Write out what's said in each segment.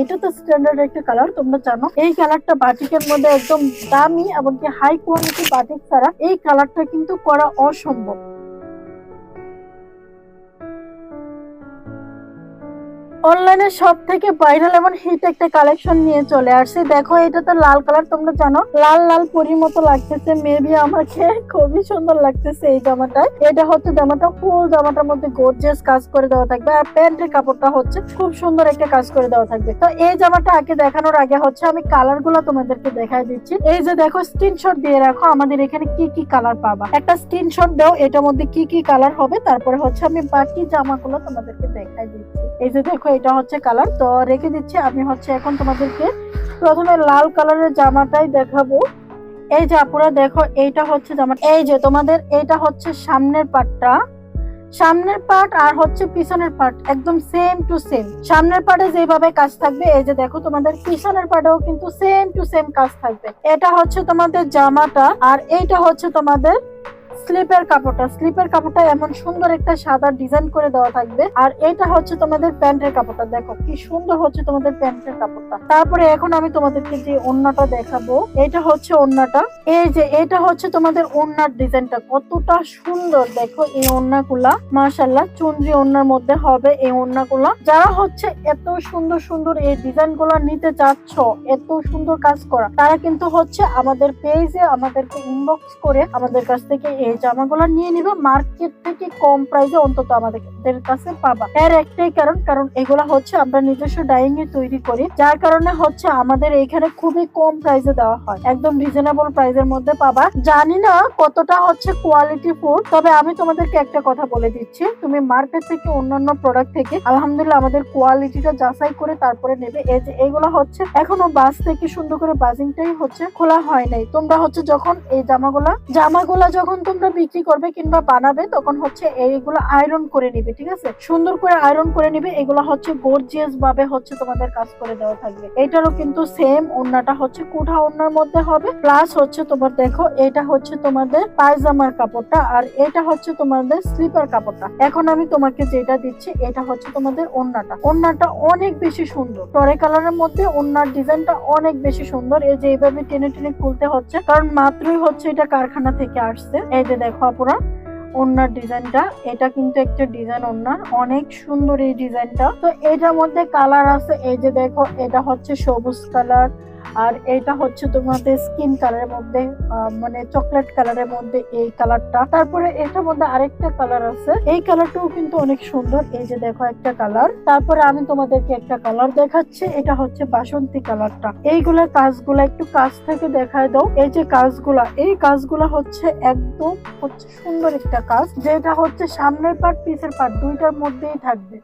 এটা তো স্ট্যান্ডার্ড একটা কালার তোমরা জানো। এই কালারটা বাটিকের মধ্যে একদম দামি, এমনকি হাই কোয়ালিটি বাটিক ছাড়া এই কালারটা কিন্তু করা অসম্ভব। অনলাইনে সব থেকে ভাইরাল এবং হিট একটা কালেকশন নিয়ে চলে আসছে। দেখো, এটা তো লাল কালার তোমরা জানো? লাল লাল পরির মতো লাগতেছে। মেবি আমাকে খুবই সুন্দর লাগতেছে এই জামাটায়। এটা হচ্ছে জামাটা ফুল জামাটার মধ্যে গর্জিয়াস কাজ করে দেওয়া থাকবে। আর প্যান্টের কাপড়টা হচ্ছে খুব সুন্দর একটা কাজ করে দেওয়া থাকবে। তো এই জামাটা আগে দেখানোর আগে হচ্ছে আমি কালারগুলো তোমাদেরকে দেখাই দিচ্ছি। এই যে দেখো স্ক্রিনশট দিয়ে রাখো, আমাদের এখানে কি কি কালার পাবা। একটা স্ক্রিনশট দাও, এটার মধ্যে কি কি কালার হবে, তারপরে হচ্ছে আমি বাকি জামাগুলো তোমাদেরকে দেখাই দিচ্ছি। এই যে দেখো এটা হচ্ছে কালার। তো রেখে দিচ্ছি, আমি হচ্ছে এখন তোমাদেরকে প্রথমে লাল কালারের জামাটাই দেখাবো। এই যে আপুরা, দেখো, এইটা হচ্ছে জামা এই যে তোমাদের, এইটা হচ্ছে সামনের পাটটা। সামনের পার্ট আর হচ্ছে পিছনের পার্ট একদম সেম টু সেম সামনের পার্টে যেভাবে কাজ থাকবে, এই যে দেখো তোমাদের, পিছনের পার্টেও কিন্তু সেম টু সেম কাজ থাকবে। এটা হচ্ছে তোমাদের জামাটা, আর এইটা হচ্ছে তোমাদের স্লিপের কাপড়টা স্লিপের কাপড়টা এমন সুন্দর একটা সাদা ডিজাইন করে দেওয়া থাকবে। আর এটা হচ্ছে তোমাদের প্যান্টের কাপড়টা, দেখো কি সুন্দর হচ্ছে তোমাদের প্যান্টের কাপড়টা। তারপরে এখন আমি তোমাদেরকে যে ওন্নাটা দেখাবো, এটা হচ্ছে ওন্নাটা এই যে, এটা হচ্ছে তোমাদের ওন্নার ডিজাইনটা, কতটা সুন্দর। দেখো এই ওন্নাগুলা মাশাল্লাহ চুনরি ওন্নার মধ্যে হবে এই ওন্নাগুলা যারা হচ্ছে এত সুন্দর সুন্দর এই ডিজাইনগুলা নিতে চাচ্ছ, এত সুন্দর কাজ করা, তারা কিন্তু হচ্ছে আমাদের পেজে আমাদেরকে ইনবক্স করে আমাদের কাছ থেকে এই জামাগুলো নিয়ে নিবে মার্কেট থেকে কম প্রাইসে অন্তত আমাদের কাছে পাবা। এর একটাই কারণ কারণ এগুলা হচ্ছে আমরা নিজস্ব ডাইং এ তৈরি করি, যার কারণে হচ্ছে আমাদের এখানে খুবই কম প্রাইসে দেওয়া হয়। একদম রিজনেবল প্রাইসের মধ্যে পাবা। জানি না কতটা হচ্ছে কোয়ালিটি ফুড তবে আমি তোমাদেরকে একটা কথা বলে দিচ্ছি। তুমি মার্কেট থেকে অন্যান্য প্রোডাক্ট থেকে আলহামদুলিল্লাহ আমাদের কোয়ালিটিটা যাচাই করে তারপরে নেবে। এই যে এগুলো হচ্ছে এখনও বাস থেকে সুন্দর করে বাজিংটাই হচ্ছে খোলা হয় নাই। তোমরা হচ্ছে যখন এই জামাগুলা জামাগুলা যখন তোমরা বিক্রি করবে কিংবা বানাবে, তখন হচ্ছে এইগুলো আয়রন করে নিবে, ঠিক আছে? সুন্দর করে আয়রন করে নিবে, এগুলো হচ্ছে গর্জিয়াস ভাবে হচ্ছে তোমাদের কাজ করে দেওয়া থাকবে। এটারও কিন্তু সেম ওন্নাটা হচ্ছে কুঠা ওন্নার মধ্যে হবে প্লাস হচ্ছে তোমার দেখো, এটা হচ্ছে তোমাদের পায়জামার কাপড়টা, আর এটা হচ্ছে তোমাদের স্লিপার কাপড়টা। এখন আমি তোমাকে যেটা দিচ্ছি, এটা হচ্ছে তোমাদের ওন্নাটা ওন্নাটা অনেক বেশি সুন্দর। টরে কালারের মধ্যে ওন্নার ডিজাইনটা অনেক বেশি সুন্দর। এই যে এইভাবে টেনে টেনে খুলতে হচ্ছে, কারণ মাত্রই হচ্ছে এটা কারখানা থেকে আসছে। এই যে দেখো আপুরা ওনার ডিজাইনটা, এটা কিন্তু একটা ডিজাইন ওনার অনেক সুন্দর এই ডিজাইনটা। তো এটার মধ্যে কালার আছে, এই যে দেখো, এটা হচ্ছে সবুজ কালার আর এটা হচ্ছে তোমাদের স্কিন কালারের মধ্যে মানে চকলেট কালারের মধ্যে এই কালারটা তারপরে এটার মধ্যে আরেকটা কালার আছে। এই কালারটাও কিন্তু অনেক সুন্দর। এই যে দেখো একটা কালার তারপরে আমি তোমাদেরকে একটা কালার দেখাচ্ছি। এটা হচ্ছে বাসন্তী কালারটা এইগুলা কাজগুলা একটু কাছ থেকে দেখায় দাও। এই যে কাজগুলা, এই কাজগুলা হচ্ছে একদম হচ্ছে সুন্দর একটা কাজ। যেটা হচ্ছে সামনের পার্ট পিছের পার্ট দুইটার মধ্যেই থাকবে।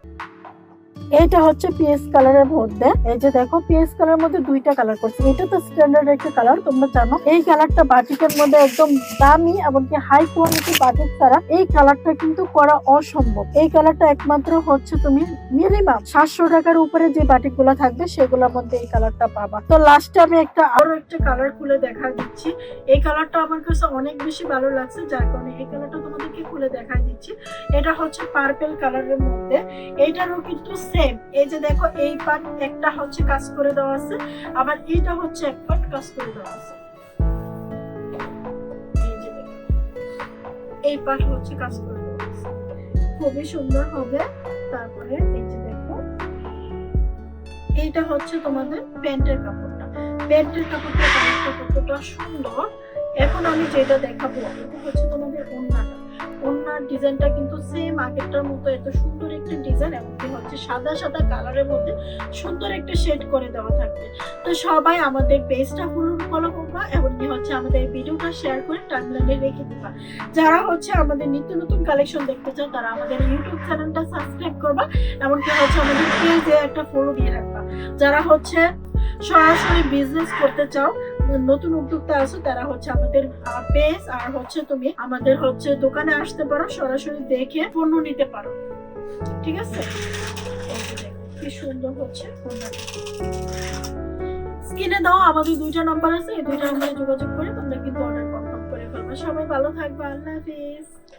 এইটা হচ্ছে পিএস কালারের মধ্যে। এই যে দেখো, পিএস কালারের মধ্যে দুইটা কালার করছে। এটা তো স্ট্যান্ডার্ড একটা কালার তোমরা জানো। এই কালারটা বাটিকের মধ্যে একদম দামি এমনকি হাই কোয়ালিটি বাটিক ছাড়া এই কালারটা কিন্তু করা অসম্ভব। এই কালারটা একমাত্র হচ্ছে তুমি মিনিমাম সাতশো টাকার উপরে যে বাটিকগুলা থাকবে, সেগুলোর মধ্যে এই কালারটা পাবা। তো লাস্টে আমি একটা আরও একটা কালার খুলে দেখা দিচ্ছি। এই কালারটা আমার কাছে অনেক বেশি ভালো লাগছে, যার কারণে এই কালারটা তোমাদেরকে খুলে দেখা দিচ্ছি। এটা হচ্ছে পার্পেল কালারের মধ্যে। এইটারও কিন্তু সেম এই যে দেখো, এই পার্ট একটা হচ্ছে কাজ করে দেওয়া আছে, আবার এইটা হচ্ছে এক পার্ট কাজ করে দেওয়া আছে। এই পার্ট হচ্ছে কাজ করে দেওয়া আছে। খুবই সুন্দর হবে। তারপরে এই যে দেখো, এইটা হচ্ছে তোমাদের প্যান্টের কাপড়টা। প্যান্টের কাপড়টা কতটা সুন্দর। এখন আমি যেটা দেখাবো, এটা হচ্ছে ওন্নার ডিজাইনটা কিন্তু সেম আগেরটার মতো এত সুন্দর একটা ডিজাইন, এমনকি হচ্ছে সাদা সাদা কালারের মধ্যে সুন্দর একটা শেড করে দেওয়া থাকবে। তো সবাই আমাদের পেজটা ফুল ফলো করবা, এমনকি হচ্ছে আমাদের ভিডিওটা শেয়ার করে টাইমলাইনে রেখে দিবা। যারা হচ্ছে আমাদের নিত্য নতুন কালেকশন দেখতে চাও, তারা আমাদের ইউটিউব চ্যানেলটা সাবস্ক্রাইব করবা, এমনকি হচ্ছে আমাদের পেজে একটা ফলো দিয়ে রাখবা। যারা হচ্ছে সরাসরি বিজনেস করতে চাও নতুন উদ্যোক্তা আছো, তারা হচ্ছে আমাদের পেজ, আর হচ্ছে তুমি আমাদের হচ্ছে দোকানে আসতে পারো, সরাসরি দেখে পণ্য নিতে পারো। ঠিক আছে? কি সুন্দর হচ্ছে স্ক্রিনে দাও আমাদের দুইটা নাম্বার আছে, এই দুইটা নাম্বারে যোগাযোগ করে তোমরা কিন্তু অর্ডার কনফার্ম করে ফেলবে। সবাই ভালো থাকবে, আল্লাহ হাফিজ।